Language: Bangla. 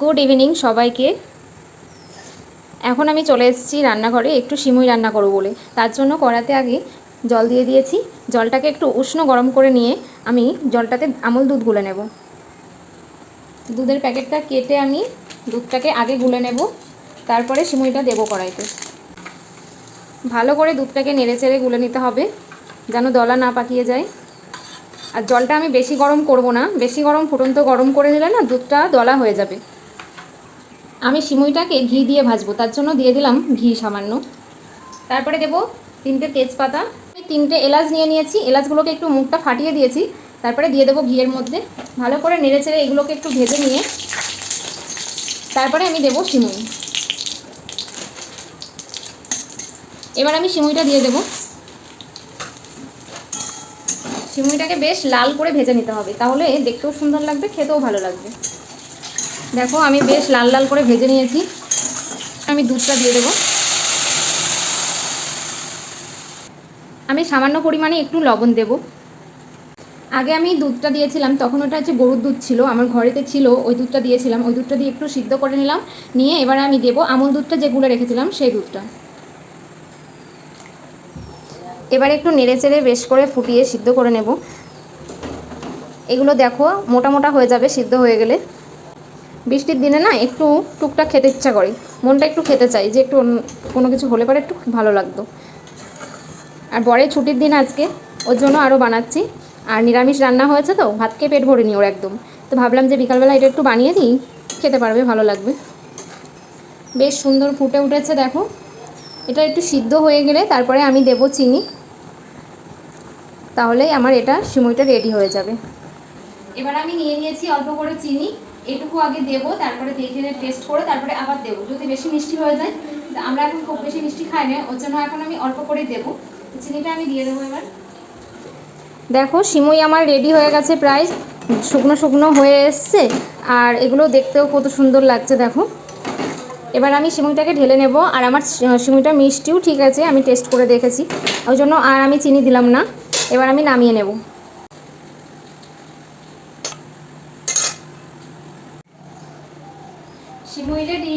গুড ইভিনিং সবাইকে। এখন আমি চলে এসেছি রান্নাঘরে, একটু সিমুই রান্না করব বলে। তার জন্য কড়াতে আগে জল দিয়ে দিয়েছি। জলটাকে একটু উষ্ণ গরম করে নিয়ে আমি জলটাতে আমুল দুধ গুলে নেব। দুধের প্যাকেটটা কেটে আমি দুধটাকে আগে গুলে নেব। তারপরে সিমুইটা দেবো কড়াইতে। ভালো করে দুধটাকে নেড়ে চেড়ে গুলে নিতে হবে, যেন দলা না পাকিয়ে যায়। আর জলটা আমি বেশি গরম করব না। বেশি গরম, ফুটন্ত গরম করে নিলে না দুধটা দলা হয়ে যাবে। আমি সিমুইটাকে ঘি দিয়ে ভাজবো, তার জন্য দিয়ে দিলাম ঘি সামান্য। তারপরে দেবো তিনটে তেজপাতা। তিনটে এলাচ নিয়ে নিয়েছি, এলাচগুলোকে একটু মুখটা ফাটিয়ে দিয়েছি, তারপরে দিয়ে দেবো ঘিয়ের মধ্যে। ভালো করে নেড়ে চেড়ে এগুলোকে একটু ভেজে নিয়ে, তারপরে আমি দেবো সিমুই। এবার আমি সিমুইটা দিয়ে দেবো। সিমুইটাকে বেশ লাল করে ভেজে নিতে হবে, তাহলে দেখতেও সুন্দর লাগবে, খেতেও ভালো লাগবে। দেখো, আমি বেশ লাল লাল করে ভেজে নিয়েছি। আমি দুধটা দিয়ে দেবো। আমি সামান্য পরিমাণে একটু লবণ দেব। আগে আমি দুধটা দিয়েছিলাম, তখন ওটা হচ্ছে গরুর দুধ ছিল, আমার ঘরেতে ছিল, ওই দুধটা দিয়েছিলাম। ওই দুধটা দিয়ে একটু সিদ্ধ করে নিলাম, নিয়ে এবার আমি দেবো আমুল দুধটা যেগুলো রেখেছিলাম, সেই দুধটা। এবার একটু নেড়ে চেড়ে বেশ করে ফুটিয়ে সিদ্ধ করে নেব। এগুলো দেখো, মোটা মোটা হয়ে যাবে সিদ্ধ হয়ে গেলে। বৃষ্টির দিনে না একটু টুকটাক খেতে ইচ্ছা করে। মনটা একটু খেতে চাই যে একটু কোনো কিছু হলে পরে একটু ভালো লাগতো। আর বরের ছুটির দিন আজকে, ওর জন্য আরও বানাচ্ছি। আর নিরামিষ রান্না হয়েছে তো, ভাত খেয়ে পেট ভরে নি ওর একদম। তো ভাবলাম যে বিকালবেলা এটা একটু বানিয়ে দিই, খেতে পারবে, ভালো লাগবে। বেশ সুন্দর ফুটে উঠেছে, দেখো। এটা একটু সিদ্ধ হয়ে গেলে তারপরে আমি দেব চিনি। তাহলেই আমার এটা সিমুইটা রেডি হয়ে যাবে। এবার আমি নিয়ে নিয়েছি অল্প করে চিনি। এটুকু আগে দেবো, তারপরে দেখে টেস্ট করে তারপরে আবার দেবো। যদি বেশি মিষ্টি হয়ে যায় আমরা এখন খুব বেশি মিষ্টি খাই না, ওর জন্য এখন আমি অল্প করে দেবো। চিনিটা আমি দিয়ে দেবো এবার। দেখো, সিমুই আমার রেডি হয়ে গেছে প্রায়। শুকনো শুকনো হয়ে এসছে, আর এগুলো দেখতেও কত সুন্দর লাগছে, দেখো। এবার আমি সিমুইটাকে ঢেলে নেব, আর আমার সিমুইটা মিষ্টিও ঠিক আছে, আমি টেস্ট করে দেখেছি। ওই জন্য আর আমি চিনি দিলাম না। এবার আমি নামিয়ে নেব। সিমুই রেডি